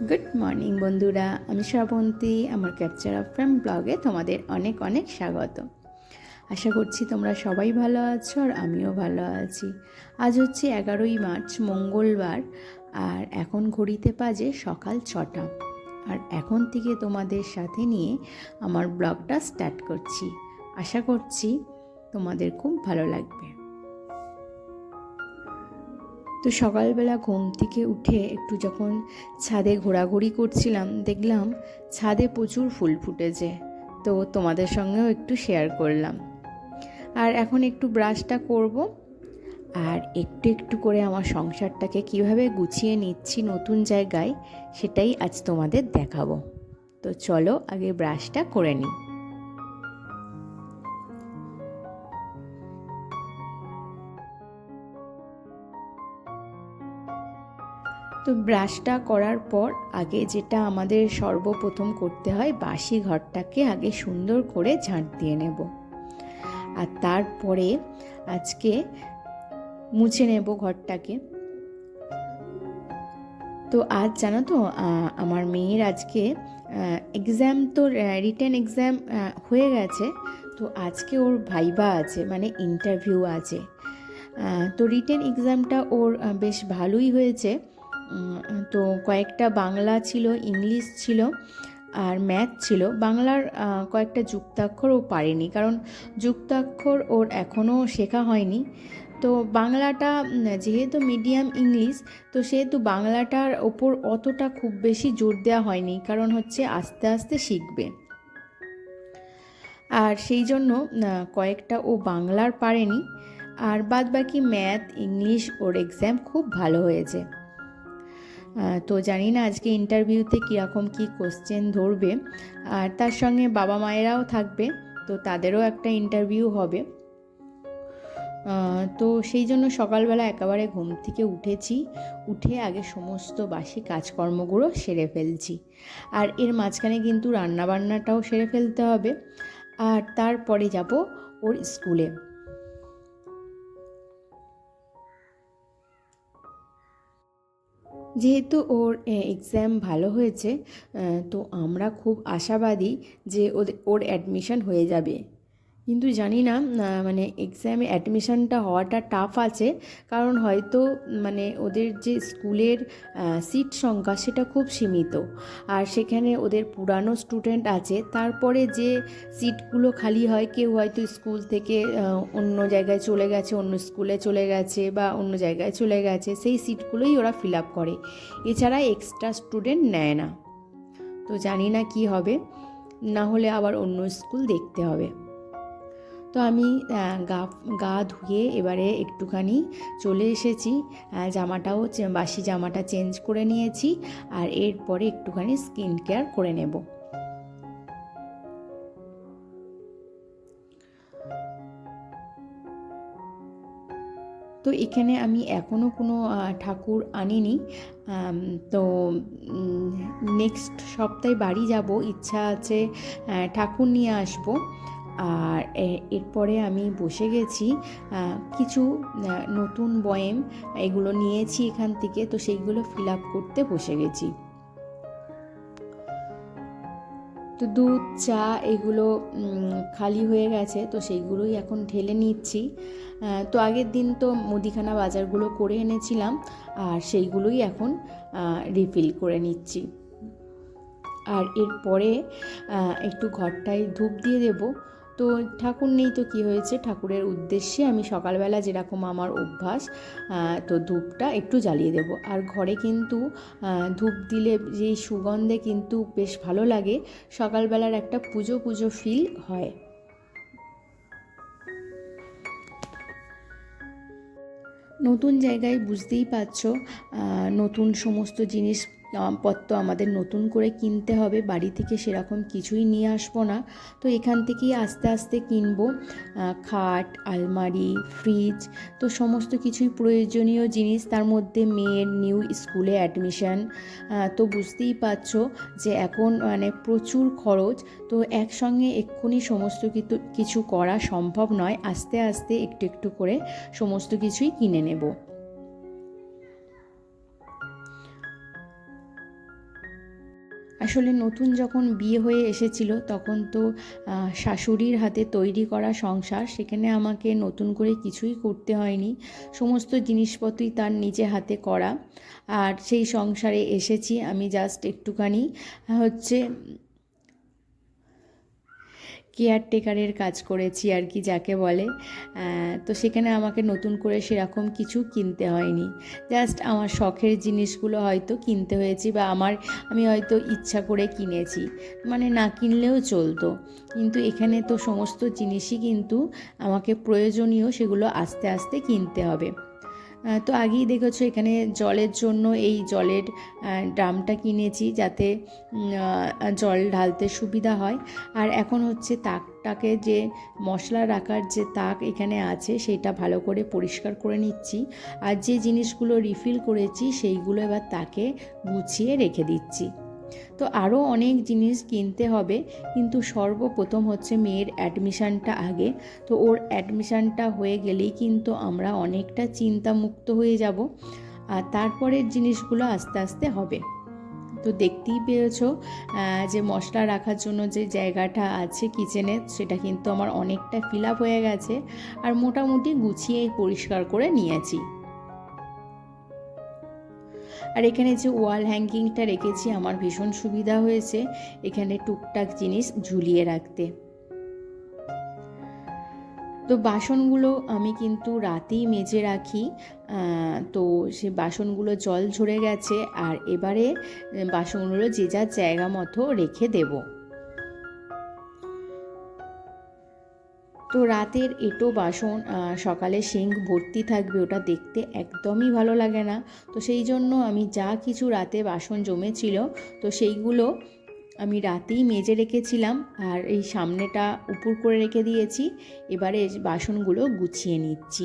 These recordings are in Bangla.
গুড মর্নিং বন্ধুরা। আমি শ্রাবন্তী, আমার ক্যাপচার অফ ফ্রেম ব্লগে তোমাদের অনেক অনেক স্বাগত। আশা করছি তোমরা সবাই ভালো আছো আর আমিও ভালো আছি। আজ হচ্ছে এগারোই মার্চ, মঙ্গলবার, আর এখন ঘড়িতে বাজে সকাল ছটা। আর এখন থেকে তোমাদের সাথে নিয়ে আমার ব্লগটা স্টার্ট করছি। আশা করছি তোমাদের খুব ভালো লাগবে। তো সকালবেলা ঘুম থেকে উঠে একটু যখন ছাদে ঘোরাঘুরি করছিলাম, দেখলাম ছাদে প্রচুর ফুল ফুটেছে। তো তোমাদের সঙ্গেও একটু শেয়ার করলাম। আর এখন একটু ব্রাশটা করব। আর একটু একটু করে আমার সংসারটাকে কীভাবে গুছিয়ে নিচ্ছি নতুন জায়গায়, সেটাই আজ তোমাদের দেখাবো। তো চলো আগে ব্রাশটা করে নিই। তো ব্রাশটা করার পর আগে যেটা আমাদের সর্বপ্রথম করতে হয়, বাসি ঘরটাকে আগে সুন্দর করে ঝাঁট দিয়ে নেব। আর তারপরে আজকে মুছে নেব ঘরটাকে। তো আজ জানো তো আমার মেয়ের আজকে এক্সাম তো রিটেন এক্সাম হয়ে গেছে। তো আজকে ওর ভাইবা আছে মানে ইন্টারভিউ আছে। তো রিটেন এক্সামটা ওর বেশ ভালোই হয়েছে। তো কয়েকটা বাংলা ছিল, ইংলিশ ছিল আর ম্যাথ ছিল। বাংলার কয়েকটা যুক্তাক্ষর ও পারেনি কারণ যুক্তাক্ষর ওর এখনও শেখা হয়নি। তো বাংলাটা যেহেতু মিডিয়াম ইংলিশ, তো সেহেতু বাংলাটার ওপর অতটা খুব বেশি জোর দেওয়া হয়নি, কারণ হচ্ছে আস্তে আস্তে শিখবে। আর সেই জন্য কয়েকটা ও বাংলার পারেনি। আর বাদ বাকি ম্যাথ, ইংলিশ ওর এক্সাম খুব ভালো হয়েছে। তো জানি না আজকে ইন্টারভিউতে কীরকম কী কোশ্চেন ধরবে। আর তার সঙ্গে বাবা মায়েরাও থাকবে, তো তাদেরও একটা ইন্টারভিউ হবে। তো সেই জন্য সকালবেলা একেবারে ঘুম থেকে উঠেছি, উঠে আগে সমস্ত বাসি কাজকর্মগুলো সেরে ফেলছি। আর এর মাঝখানে কিন্তু রান্নাবান্নাটাও সেরে ফেলতে হবে। আর তারপরে যাব ওর স্কুলে যেহেতু ওর এক্সাম ভালো হয়েছে তো আমরা খুব আশাবাদী যে ওর অ্যাডমিশন হয়ে যাবে। কিন্তু জানি না মানে এক্সামে অ্যাডমিশনটা হওয়াটা টাফ আছে। কারণ হয়তো মানে ওদের যে স্কুলের সিট সংখ্যা সেটা খুব সীমিত। আর সেখানে ওদের পুরানো স্টুডেন্ট আছে, তারপরে যে সিটগুলো খালি হয়, কেউ হয়তো স্কুল থেকে অন্য জায়গায় চলে গেছে, অন্য স্কুলে চলে গেছে বা অন্য জায়গায় চলে গেছে, সেই সিটগুলোই ওরা ফিল আপ করে। এছাড়া এক্সট্রা স্টুডেন্ট নেয় না। তো জানি না কি হবে, না হলে আবার অন্য স্কুল দেখতে হবে। তো আমি গা গা ধুয়ে এবারে একটুখানি চলে এসেছি। জামাটাও বাসি জামাটা চেঞ্জ করে নিয়েছি আর এরপরে একটুখানি স্কিন কেয়ার করে নেব। তো এখানে আমি এখনও কোনো ঠাকুর আনিনি। তো নেক্সট সপ্তাহে বাড়ি যাব, ইচ্ছা আছে ঠাকুর নিয়ে আসব। আর এরপরে আমি বসে গেছি কিছু নতুন বয়েম এগুলো নিয়েছি এখান থেকে, তো সেইগুলো ফিল আপ করতে বসে গেছি। তো দুধ, চা এগুলো খালি হয়ে গেছে, তো সেইগুলোই এখন ঢেলে নিচ্ছি। তো আগের দিন তো মুদিখানা বাজারগুলো করে এনেছিলাম, আর সেইগুলোই এখন রিফিল করে নিচ্ছি। আর এরপরে একটু ঘরটায় ধূপ দিয়ে দেবো তো ঠাকুর নেই তো কি হয়েছে? ঠাকুরের উদ্দেশ্যে আমি সকালবেলা যেরকম আমার অভ্যাস তো ধূপটা একটু জ্বালিয়ে দেব। আর ঘরে কিন্তু ধূপ দিলে যেই সুগন্ধে কিন্তু বেশ ভালো লাগে, সকালবেলার একটা পুজো পুজো ফিল হয়। নতুন জায়গায় বুঝতেই পারছ নতুন সমস্ত জিনিস পত্র আমাদের নতুন করে কিনতে হবে, বাড়ি থেকে সেরকম কিছুই নিয়ে আসব না। তো এখান থেকেই আস্তে আস্তে কিনবো। খাট, আলমারি, ফ্রিজ, তো সমস্ত কিছুই প্রয়োজনীয় জিনিস। তার মধ্যে মেয়ের নিউ স্কুলে অ্যাডমিশান। তো বুঝতেই পারছ যে এখন মানে প্রচুর খরচ। তো একসঙ্গে এক্ষুনি সমস্ত কিছু করা সম্ভব নয়। আস্তে আস্তে একটু একটু করে সমস্ত কিছুই কিনে নেব। আসলে নতুন যখন বিয়ে হয়ে এসেছিল, তখন তো শাশুড়ির হাতে তৈরি করা সংসার, সেখানে আমাকে নতুন করে কিছুই করতে হয়নি। সমস্ত জিনিসপত্রই তার নিজে হাতে করা। আর সেই সংসারে এসেছি, আমি জাস্ট একটুখানি, হচ্ছে কেয়ারটেকারের কাজ করেছি আর কি, যাকে বলে। তো সেখানে আমাকে নতুন করে সেরকম কিছু কিনতে হয়নি। জাস্ট আমার শখের জিনিসগুলো হয়তো কিনতে হয়েছে বা আমার, আমি হয়তো ইচ্ছা করে কিনেছি। মানে না কিনলেও চলতো। কিন্তু এখানে তো সমস্ত জিনিসই কিন্তু আমাকে প্রয়োজনীয় সেগুলো আস্তে আস্তে কিনতে হবে। তো আগেই দেখেছ এখানে জলের জন্য এই জলের ড্রামটা কিনেছি যাতে জল ঢালতে সুবিধা হয়। আর এখন হচ্ছে তাকটাকে যে মশলা রাখার যে তাক এখানে আছে সেটা ভালো করে পরিষ্কার করে নিচ্ছি। আর যে জিনিসগুলো রিফিল করেছি সেইগুলো এবার তাকে গুছিয়ে রেখে দিচ্ছি। তো আরও অনেক জিনিস কিনতে হবে, কিন্তু সর্বপ্রথম হচ্ছে মেয়ের অ্যাডমিশানটা আগে। তো ওর অ্যাডমিশানটা হয়ে গেলেই কিন্তু আমরা অনেকটা চিন্তামুক্ত হয়ে যাব, আর তারপরের জিনিসগুলো আস্তে আস্তে হবে। তো দেখতেই পেয়েছ যে মশলা রাখার জন্য যে জায়গাটা আছে কিচেনে সেটা কিন্তু আমার অনেকটা ফিল আপ হয়ে গেছে, আর মোটামুটি গুছিয়ে পরিষ্কার করে নিয়েছি। আর এখানে যে ওয়াল হ্যাঙ্গিংটা রেখেছি, আমার ভীষণ সুবিধা হয়েছে। এখানে টুকটাক জিনিস ঝুলিয়ে রাখতে। তো বাসনগুলো আমি কিন্তু রাতেই মেজে রাখি। তো সে বাসনগুলো জল ঝরে গেছে, আর এবারে বাসনগুলো যে যা জায়গা মতো রেখে দেবো। তো রাতের এটো বাসন সকালে সিঙ্ক ভর্তি থাকবে ওটা দেখতে একদমই ভালো লাগে না। তো সেই জন্য আমি যা কিছু রাতে বাসন জমেছিল, তো সেইগুলো আমি রাতেই মেজে রেখেছিলাম আর এই সামনেটা উপর করে রেখে দিয়েছি। এবারে বাসনগুলো গুছিয়ে নিচ্ছি।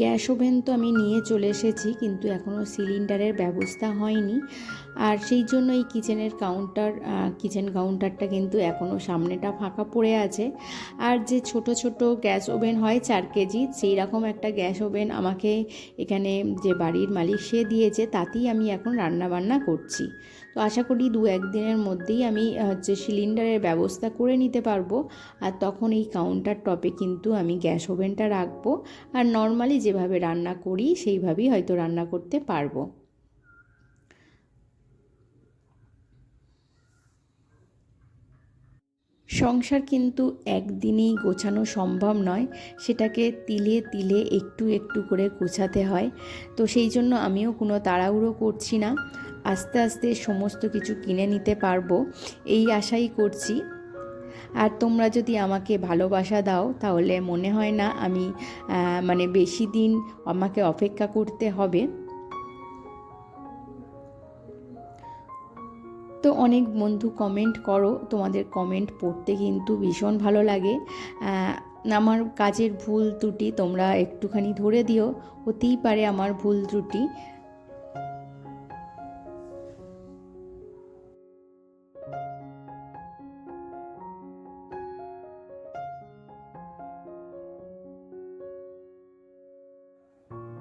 গ্যাস ওভেন তো আমি নিয়ে চলে এসেছি, কিন্তু এখনও সিলিন্ডারের ব্যবস্থা হয়নি। আর সেই জন্য এই কিচেনের কাউন্টার কিচেন কাউন্টারটা কিন্তু এখনও সামনেটা ফাঁকা পড়ে আছে। আর যে ছোট ছোট গ্যাস ওভেন হয় চার কেজি, সেই রকম একটা গ্যাস ওভেন আমাকে এখানে যে বাড়ির মালিক সে দিয়েছে, তাতেই আমি এখন রান্না বান্না করছি। তো আশা করি দু একদিনের মধ্যেই আমি হচ্ছে সিলিন্ডারের ব্যবস্থা করে নিতে পারব। আর তখন এই কাউন্টার টপে কিন্তু আমি গ্যাস ওভেনটা রাখব। আর নর্মালি যেভাবে রান্না করি, সেইভাবেই হয়তো রান্না করতে পারব। সংসার কিন্তু একদিনেই গোছানো সম্ভব নয়। সেটাকে তিলে তিলে একটু একটু করে গোছাতে হয়। তো সেই জন্য আমিও কোনো তাড়াহুড়ো করছি না। আস্তে আস্তে সমস্ত কিছু কিনে নিতে পারব, এই আশাই করছি। আর তোমরা যদি আমাকে ভালোবাসা দাও, তাহলে মনে হয় না আমি মানে বেশি দিন আমাকে অপেক্ষা করতে হবে। তো অনেক বন্ধু কমেন্ট করো, তোমাদের কমেন্ট পড়তে কিন্তু ভীষণ ভালো লাগে। আমার কাজের ভুল ত্রুটি তোমরা একটুখানি ধরে দিও, হতেই পারে আমার ভুল ত্রুটি।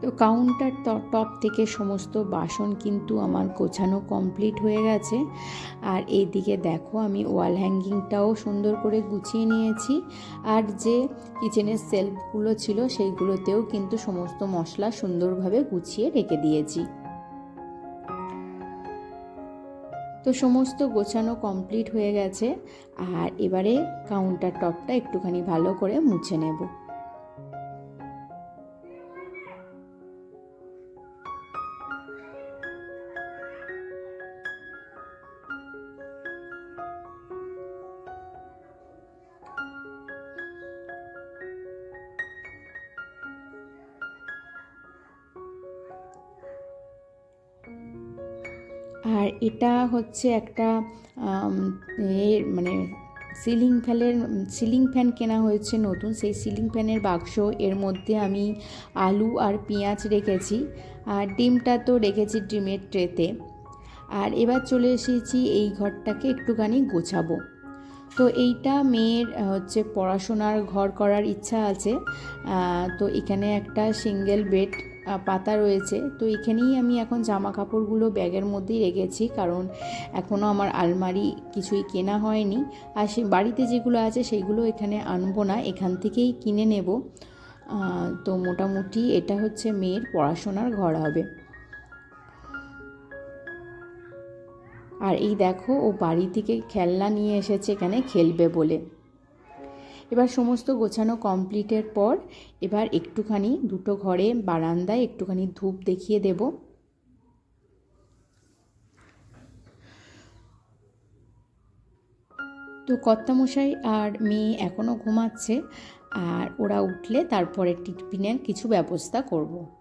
তো কাউন্টার টপ থেকে সমস্ত বাসন কিন্তু আমার গোছানো কমপ্লিট হয়ে গেছে। আর এইদিকে দেখো আমি ওয়াল হ্যাঙ্গিংটাও সুন্দর করে গুছিয়ে নিয়েছি। আর যে কিচেনের সেলফগুলো ছিল সেইগুলোতেও কিন্তু সমস্ত মশলা সুন্দরভাবে গুছিয়ে রেখে দিয়েছি। তো সমস্ত গোছানো কমপ্লিট হয়ে গেছে। আর এবারে কাউন্টার টপটা একটুখানি ভালো করে মুছে নেব। আর এটা হচ্ছে একটা মানে সিলিং ফ্যানের সিলিং ফ্যান কেনা হয়েছে নতুন। সেই সিলিং ফ্যানের বাক্স, এর মধ্যে আমি আলু আর পেঁয়াজ রেখেছি। আর ডিমটা তো রেখেছি ডিমের ট্রেতে। আর এবার চলে এসেছি এই ঘরটাকে একটুখানি গোছাবো। তো এইটা মেয়ের হচ্ছে পড়াশোনার ঘর করার ইচ্ছা আছে। তো এখানে একটা সিঙ্গেল বেড পাতা রয়েছে। তো এখানেই আমি এখন জামা কাপড়গুলো ব্যাগের মধ্যেই রেখেছি, কারণ এখনও আমার আলমারি কিছুই কেনা হয়নি। আর সে বাড়িতে যেগুলো আছে সেগুলো এখানে আনব না, এখান থেকেই কিনে নেব। তো মোটামুটি এটা হচ্ছে মেয়ের পড়াশোনার ঘর হবে। আর এই দেখো, ও বাড়ি থেকে খেলনা নিয়ে এসেছে এখানে, খেলবে বলে। এবার সমস্ত গোছানো কমপ্লিটের পর এবার একটুখানি দুটো ঘরে বারান্দায় একটুখানি ধূপ দেখিয়ে দেব তো কর্তামশাই আর মেয়ে এখনও ঘুমাচ্ছে, আর ওরা উঠলে তারপরে টিফিনের কিছু ব্যবস্থা করব।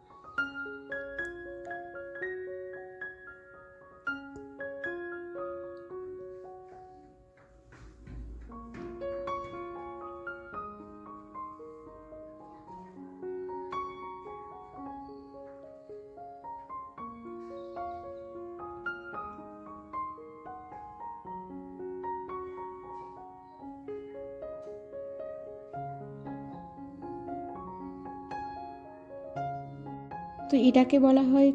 তো এটাকে বলা হয়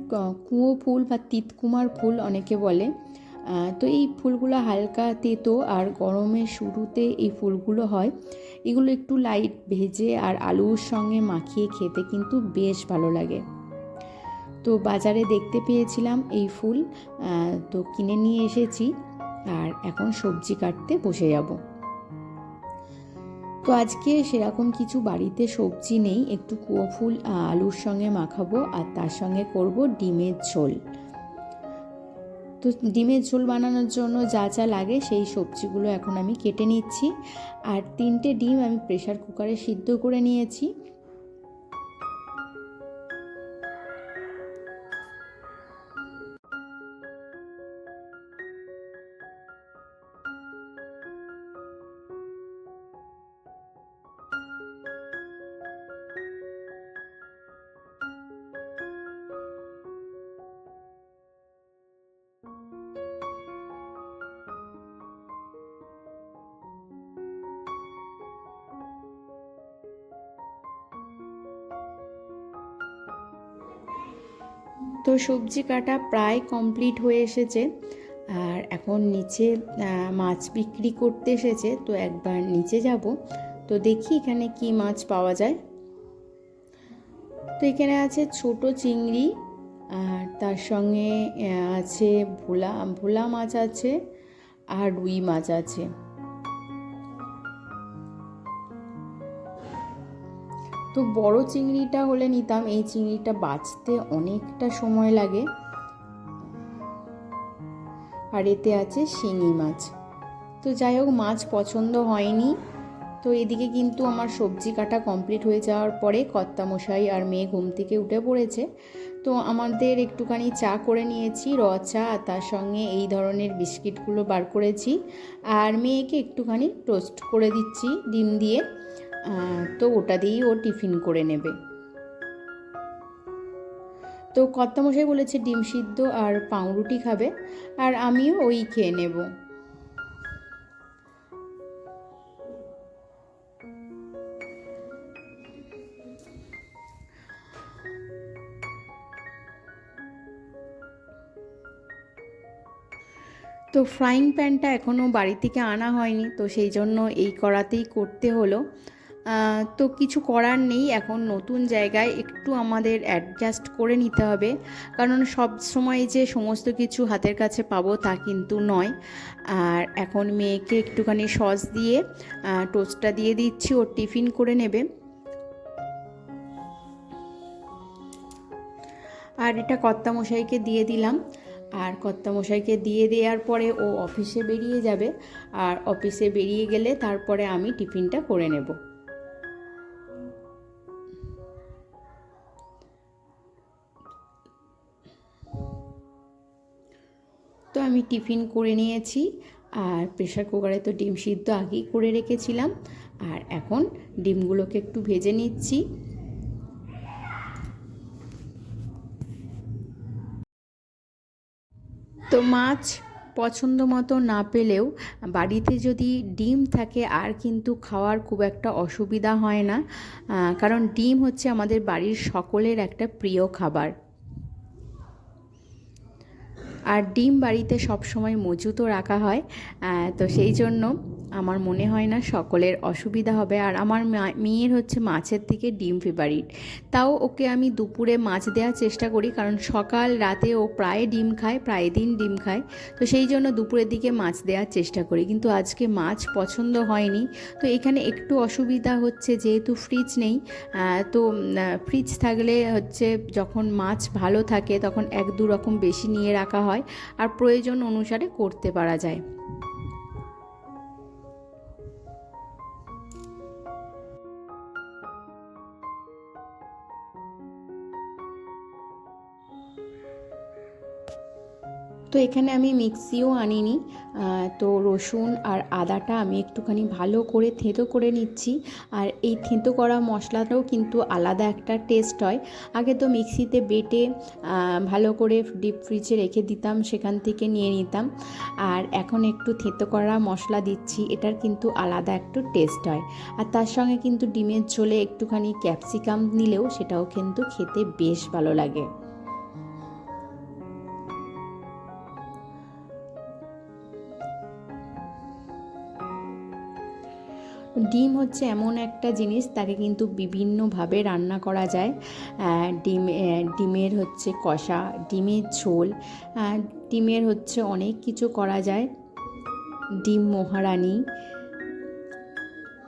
কুঁয়ো ফুল বা তিতকুমার ফুল অনেকে বলে। তো এই ফুলগুলো হালকা তেতো আর গরমের শুরুতে এই ফুলগুলো হয়। এগুলো একটু লাইট ভেজে আর আলুর সঙ্গে মাখিয়ে খেতে কিন্তু বেশ ভালো লাগে। তো বাজারে দেখতে পেয়েছিলাম এই ফুল। তো কিনে নিয়ে এসেছি। আর এখন সবজি কাটতে বসে যাব। তো আজকে সেরকম কিছু বাড়িতে সবজি নেই। একটু কুয়ো ফুল আলুর সঙ্গে মাখাবো আর তার সঙ্গে করব ডিমের ঝোল। তো ডিমের ঝোল বানানোর জন্য যা যা লাগে সেই সবজিগুলো এখন আমি কেটে নিচ্ছি। আর তিনটে ডিম আমি প্রেশার কুকারে সিদ্ধ করে নিয়েছি। তো সবজি কাটা প্রায় কমপ্লিট হয়ে এসেছে। আর এখন নিচে মাছ বিক্রি করতে এসেছে, তো একবার নিচে যাব। তো দেখি এখানে কি মাছ পাওয়া যায়। তো এখানে আছে ছোট চিংড়ি, আর তার সঙ্গে আছে ভোলা ভোলা মাছ আছে, আর রুই মাছ আছে। তো বড় চিংড়িটা হলে নিতাম, এই চিংড়িটা বাঁচতে অনেকটা সময় লাগে। আর এতে আছে শিঙি মাছ। তো যাই হোক, মাছ পছন্দ হয়নি। তো এদিকে কিন্তু আমার সবজি কাটা কমপ্লিট হয়ে যাওয়ার পরে কর্তামশাই আর মেয়ে ঘুম থেকে উঠে পড়েছে। তো আমাদের একটুখানি চা করে নিয়েছি, র চা তার সঙ্গে এই ধরনের বিস্কিটগুলো বার করেছি। আর মেয়েকে একটুখানি টোস্ট করে দিচ্ছি, ডিম দিয়ে। তো ওটা দিয়েই ও টিফিন করে নেবে। তো কর্তামশাই বলেছে ডিম সিদ্ধ আর পাউরুটি খাবে, আর আমিও ওই খেয়ে নেব। তো ফ্রাইং প্যানটা এখনও বাড়ি থেকে আনা হয়নি, তো সেই জন্য এই করাতেই করতে হলো। তো কিছু করার নেই। এখন নতুন জায়গায় একটু আমাদের অ্যাডজাস্ট করে নিতে হবে। কারণ সব সময় যে সমস্ত কিছু হাতের কাছে পাবো তা কিন্তু নয়। আর এখন মেয়েকে একটুখানি সস দিয়ে টোস্টটা দিয়ে দিচ্ছি। ওর টিফিন করে নেবে। আর এটা কর্তামশাইকে দিয়ে দিলাম। আর কর্তামশাইকে দিয়ে দেওয়ার পরে ও অফিসে বেরিয়ে যাবে। আর অফিসে বেরিয়ে গেলে তারপরে আমি টিফিনটা করে নেব। তো আমি টিফিন করে নিয়েছি আর প্রেশার কুকারে তো ডিম সিদ্ধ আগেই করে রেখেছিলাম আর এখন ডিমগুলোকে একটু ভেজে নিচ্ছি। তো মাছ পছন্দ মতো না পেলেও বাড়িতে যদি ডিম থাকে আর কিন্তু খাওয়ার খুব একটা অসুবিধা হয় না কারণ ডিম হচ্ছে আমাদের বাড়ির সকলের একটা প্রিয় খাবার। আর ডিম বাড়িতে সবসময় মজুতও রাখা হয় তো সেই জন্য আমার মনে হয় না সকলের অসুবিধা হবে। আর আমার মেয়ের হচ্ছে মাছের থেকে ডিম ফেভারিট তাও ওকে আমি দুপুরে মাছ দেওয়ার চেষ্টা করি, কারণ সকাল রাতে ও প্রায় ডিম খায়, প্রায় দিন ডিম খায়। তো সেই জন্য দুপুরের দিকে মাছ দেওয়ার চেষ্টা করি। কিন্তু আজকে মাছ পছন্দ হয়নি। তো এখানে একটু অসুবিধা হচ্ছে যেহেতু ফ্রিজ নেই। তো ফ্রিজ থাকলে হচ্ছে যখন মাছ ভালো থাকে তখন এক দু রকম বেশি নিয়ে রাখা হয়। আর প্রয়োজন অনুসারে করতে পারা যায়। তো এখানে আমি মিক্সিও আনিনি তো রসুন আর আদাটা আমি একটুখানি ভালো করে থেঁতো করে নিচ্ছি। আর এই থেঁতো করা মশলাটাও কিন্তু আলাদা একটা টেস্ট হয়। আগে তো মিক্সিতে বেটে ভালো করে ডিপ ফ্রিজে রেখে দিতাম, সেখান থেকে নিয়ে নিতাম। আর এখন একটু থেঁতো করা মশলা দিচ্ছি, এটার কিন্তু আলাদা একটু টেস্ট হয়। আর তার সঙ্গে কিন্তু ডিমের ঝোলে একটুখানি ক্যাপসিকাম নিলেও সেটাও কিন্তু খেতে বেশ ভালো লাগে। ডিম হচ্ছে এমন একটা জিনিস, তাকে কিন্তু বিভিন্নভাবে রান্না করা যায়। ডিম ডিমের হচ্ছে কষা, ডিমের ঝোল ডিমের হচ্ছে অনেক কিছু করা যায়। ডিম মহারানি।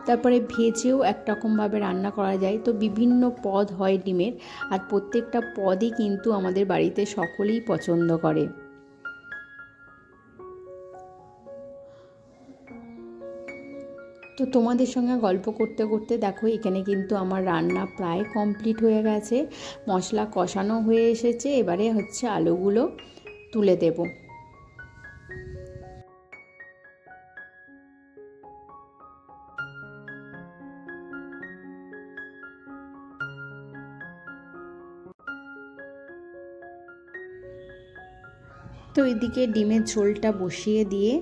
তারপরে ভেজেও একরকমভাবে রান্না করা যায়। তো বিভিন্ন পদ হয় ডিমের, আর প্রত্যেকটা পদই কিন্তু আমাদের বাড়িতে সকলেই পছন্দ করে। তো তোমাদের সঙ্গে গল্প করতে করতে দেখো, এখানে কিন্তু আমার রান্না প্রায় কমপ্লিট হয়ে গেছে। মশলা কষানো হয়ে এসেছে, এবারে হচ্ছে আলুগুলো তুলে দেবো। তো এদিকে ডিমের ঝোলটা বসিয়ে দিয়ে,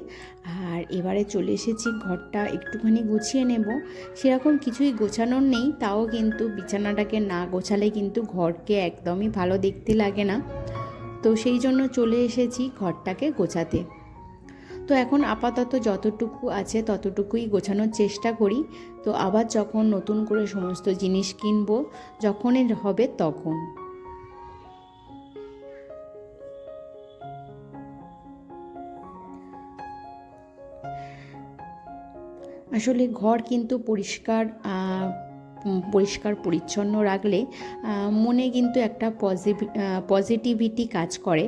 আর এবারে চলে এসেছি ঘরটা একটুখানি গুছিয়ে নেব। সেরকম কিছুই গোছানোর নেই, তাও কিন্তু বিছানাটাকে না গোছালে কিন্তু ঘরকে একদমই ভালো দেখতে লাগে না। তো সেই জন্য চলে এসেছি ঘরটাকে গোছাতে। তো এখন আপাতত যতটুকু আছে ততটুকুই গোছানোর চেষ্টা করি। তো আবার যখন নতুন করে সমস্ত জিনিস কিনবো, যখনই হবে তখন। আসলে ঘর কিন্তু পরিষ্কার পরিষ্কার, পরিচ্ছন্ন রাখলে মনে কিন্তু একটা পজিটিভ পজিটিভিটি কাজ করে।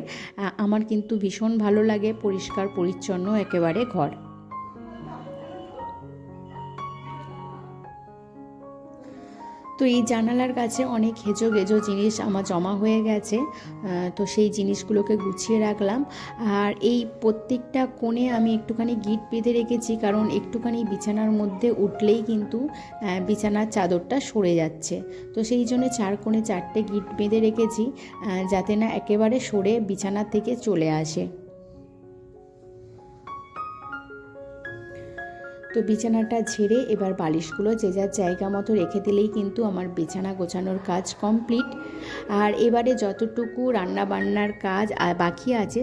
আমার কিন্তু ভীষণ ভালো লাগে পরিষ্কার, পরিচ্ছন্ন একেবারে ঘর। তো এই জানালার কাছে অনেক হেজো গেজো জিনিস আমার জমা হয়ে গেছে তো সেই জিনিসগুলোকে গুছিয়ে রাখলাম। আর এই প্রত্যেকটা কোণে আমি একটুখানি গিট বেঁধে রেখেছি, কারণ একটুখানি বিছানার মধ্যে উঠলেই কিন্তু বিছানার চাদরটা সরে যাচ্ছে। তো সেই জন্য চার কোণে চারটে গিট বেঁধে রেখেছি যাতে না একেবারে সরে বিছানা থেকে চলে আসে। তো বিছানাটা ঝেড়ে এবার বালিশগুলো যে যার জায়গা মতো রেখে দিলেই কিন্তু আমার বিছানা গোছানোর কাজ কমপ্লিট। আর এবারে যতটুকু রান্না বান্নার কাজ বাকি আছে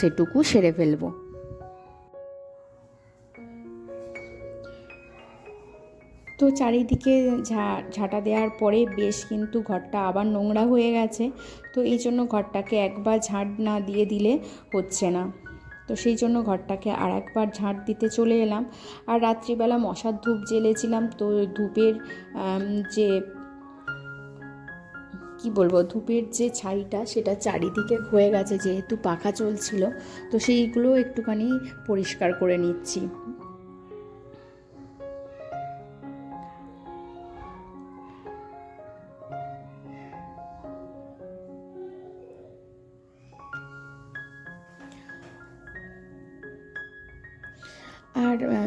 সেটুকু সেরে ফেলব। তো চারিদিকে ঝা, ঝাঁটা দেওয়ার পরে বেশ কিন্তু ঘরটা আবার নোংরা হয়ে গেছে। তো এই জন্য ঘরটাকে একবার ঝাঁট না দিয়ে দিলে হচ্ছে না। তো সেই জন্য ঘরটাকে আর একবার ঝাঁট দিতে চলে এলাম। আর রাত্রিবেলা মশার ধূপ জ্বেলেছিলাম, তো ধূপের যে, কি বলব, ধূপের যে ছাইটা সেটা চারিদিকে হয়ে গেছে যেহেতু পাখা চলছিল, তো সেইগুলো একটুখানি পরিষ্কার করে নিচ্ছি।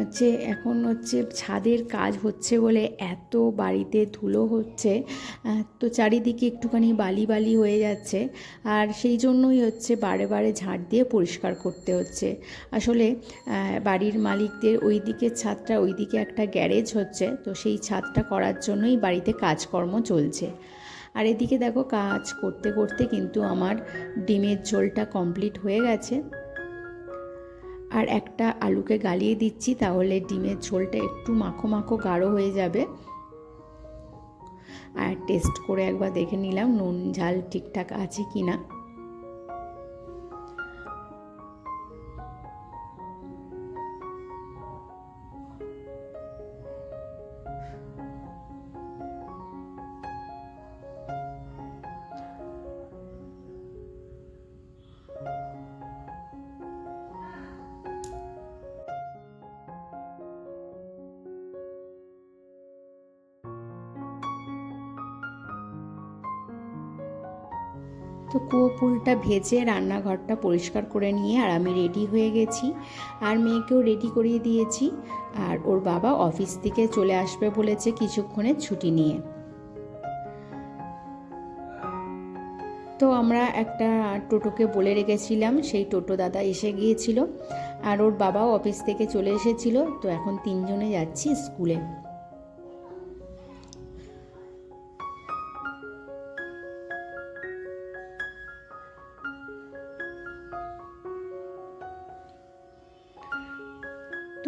হচ্ছে, এখন হচ্ছে ছাদের কাজ হচ্ছে বলে এত বাড়িতে ধুলো হচ্ছে তো চারিদিকে একটুখানি বালি বালি হয়ে যাচ্ছে। আর সেই জন্যই হচ্ছে বারে বারে ঝাঁট দিয়ে পরিষ্কার করতে হচ্ছে। আসলে বাড়ির মালিকদের ওই দিকের ছাদটা ওই দিকে একটা গ্যারেজ হচ্ছে, তো সেই ছাদটা করার জন্যই বাড়িতে কাজকর্ম চলছে। আর এদিকে দেখো, কাজ করতে করতে কিন্তু আমার ডিমের ঝোলটা কমপ্লিট হয়ে গেছে। আর একটা আলুকে গালিয়ে দিচ্ছি, তাহলে ডিমের ঝোলটা একটু মাখো মাখো গাঢ় হয়ে যাবে। আর টেস্ট করে একবার দেখে নিলাম, নুন, ঝাল ঠিকঠাক আছে কি না তো কুয়ো ফুলটা ভেজে রান্নাঘরটা পরিষ্কার করে নিয়ে আর আমি রেডি হয়ে গেছি। আর মেয়েকেও রেডি করিয়ে দিয়েছি। আর ওর বাবা অফিস থেকে চলে আসবে বলেছে কিছুক্ষণের ছুটি নিয়ে। তো আমরা একটা টোটোকে বলে রেখেছিলাম, সেই টোটো দাদা এসে গিয়েছিল। আর ওর বাবাও অফিস থেকে চলে এসেছিল। তো এখন তিনজনে যাচ্ছি স্কুলে।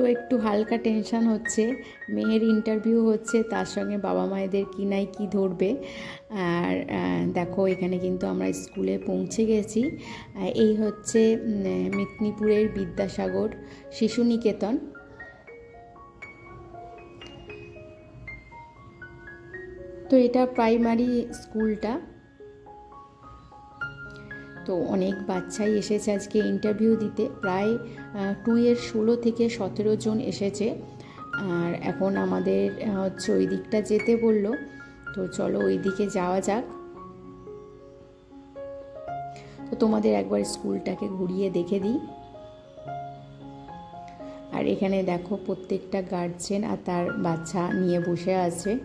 তো একটু হালকা টেনশন হচ্ছে। মেয়ের ইন্টারভিউ হচ্ছে, তার সঙ্গে বাবা মায়েদের কি নাই কি ধরবে। আর দেখো, এখানে কিন্তু আমরা স্কুলে পৌঁছে গেছি। এই হচ্ছে মেদিনীপুরের বিদ্যাসাগর শিশু নিকেতন তো এটা প্রাইমারি স্কুলটা তো অনেক বাচ্চাই এসেছে আজকে ইন্টারভিউ দিতে। প্রায় টু এর ষোলো থেকে সতেরো জন এসেছে। আর এখন আমাদের হচ্ছে ওই দিকটা যেতে বলল। তো চলো ওই দিকে যাওয়া যাক। তো তোমাদের একবার স্কুলটাকে ঘুরিয়ে দেখে দিই। আর এখানে দেখো প্রত্যেকটা গার্জেন আর তার বাচ্চা নিয়ে বসে আছে।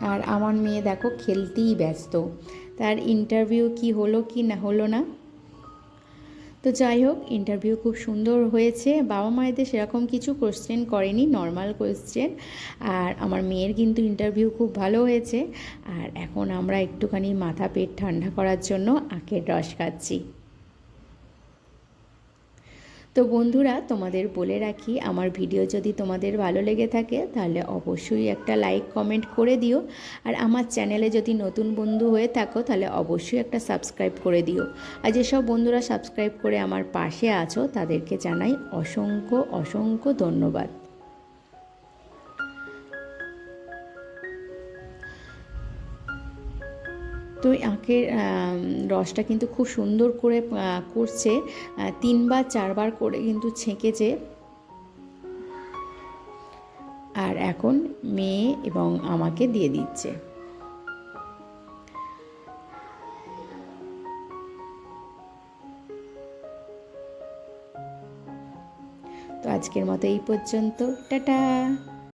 আর আমার মেয়ে দেখো খেলতেই ব্যস্ত। তার ইন্টারভিউ কি হলো কি না হলো না? তো যাই হোক ইন্টারভিউ খুব সুন্দর হয়েছে। বাবা মায়েদের সেরকম কিছু কোশ্চেন করেনি নর্মাল কোয়েশ্চেন আর আমার মেয়ের কিন্তু ইন্টারভিউ খুব ভালো হয়েছে। আর এখন আমরা একটুখানি মাথা পেট ঠান্ডা করার জন্য আখের রস খাচ্ছি। তো বন্ধুরা, তোমাদের বলে রাখি, আমার ভিডিও যদি তোমাদের ভালো লেগে থাকে, তাহলে অবশ্যই একটা লাইক কমেন্ট করে দিও। আর আমার চ্যানেলে যদি নতুন বন্ধু হয়ে থাকো, তাহলে অবশ্যই একটা সাবস্ক্রাইব করে দিও। আর যেসব বন্ধুরা সাবস্ক্রাইব করে আমার পাশে আছো, তাদেরকে জানাই অসংখ্য অসংখ্য ধন্যবাদ। তো আখের রসটা কিন্তু খুব সুন্দর করে করছে তিনবার, চারবার করে কিন্তু ছেঁকেছে। আর এখন মেয়ে এবং আমাকে দিয়ে দিচ্ছে। তো আজকের মতো এই পর্যন্ত। টাটা!